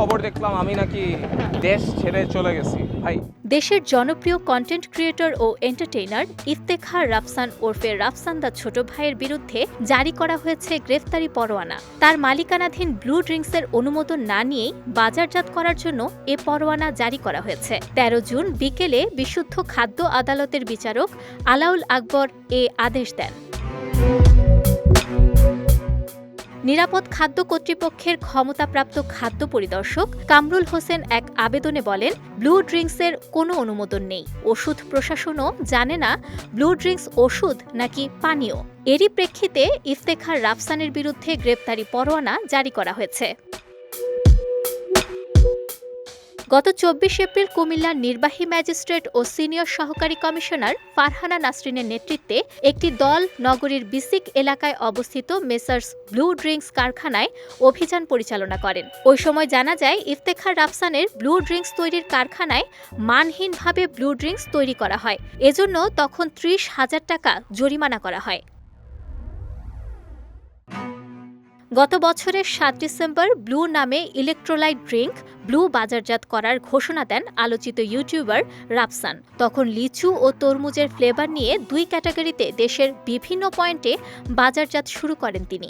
খবর দেখলাম আমি নাকি দেশ ছেড়ে চলে গেছি। ভাই। দেশের জনপ্রিয় কন্টেন্ট ক্রিয়েটর ও এন্টারটেইনার ইফতেখার রাফসান ওরফে রাফসান দা ছোট ভাইয়ের বিরুদ্ধে জারি করা হয়েছে গ্রেফতারি পরোয়ানা। তার মালিকানাধীন ব্লু ড্রিঙ্কসের অনুমোদন না নিয়েই বাজারজাত করার জন্য এ পরোয়ানা জারি করা হয়েছে। তেরো জুন বিকেলে বিশুদ্ধ খাদ্য আদালতের বিচারক আলাউল আকবর এ আদেশ দেন। নিরাপদ খাদ্য কর্তৃপক্ষের ক্ষমতাপ্রাপ্ত খাদ্য পরিদর্শক কামরুল হোসেন এক আবেদনে বলেন, ব্লু ড্রিঙ্কসের কোনো অনুমোদন নেই। ওষুধ প্রশাসনও জানে না ব্লু ড্রিঙ্কস ওষুধ নাকি পানীয়। এরই প্রেক্ষিতে ইফতেখার রাফসানের বিরুদ্ধে গ্রেপ্তারি পরোয়ানা জারি করা হয়েছে। গত চব্বিশ এপ্রিল কুমিল্লার নির্বাহী ম্যাজিস্ট্রেট ও সিনিয়র সহকারী কমিশনার ফারহানা নাসরিনের নেতৃত্বে একটি দল নগরীর বিসিক এলাকায় অবস্থিত মেসার্স ব্লু ড্রিঙ্কস কারখানায় অভিযান পরিচালনা করেন। ওই সময় জানা যায়, ইফতেখার রাফসানের ব্লু ড্রিঙ্কস তৈরির কারখানায় মানহীনভাবে ব্লু ড্রিঙ্কস তৈরি করা হয়। এজন্য তখন ত্রিশ হাজার টাকা জরিমানা করা হয়। গত বছরের সাত ডিসেম্বর ব্লু নামে ইলেকট্রোলাইট ড্রিঙ্ক ব্লু বাজারজাত করার ঘোষণা দেন আলোচিত ইউটিউবার রাফসান। তখন লিচু ও তরমুজের ফ্লেভার নিয়ে দুই ক্যাটাগরিতে দেশের বিভিন্ন পয়েন্টে বাজারজাত শুরু করেন তিনি।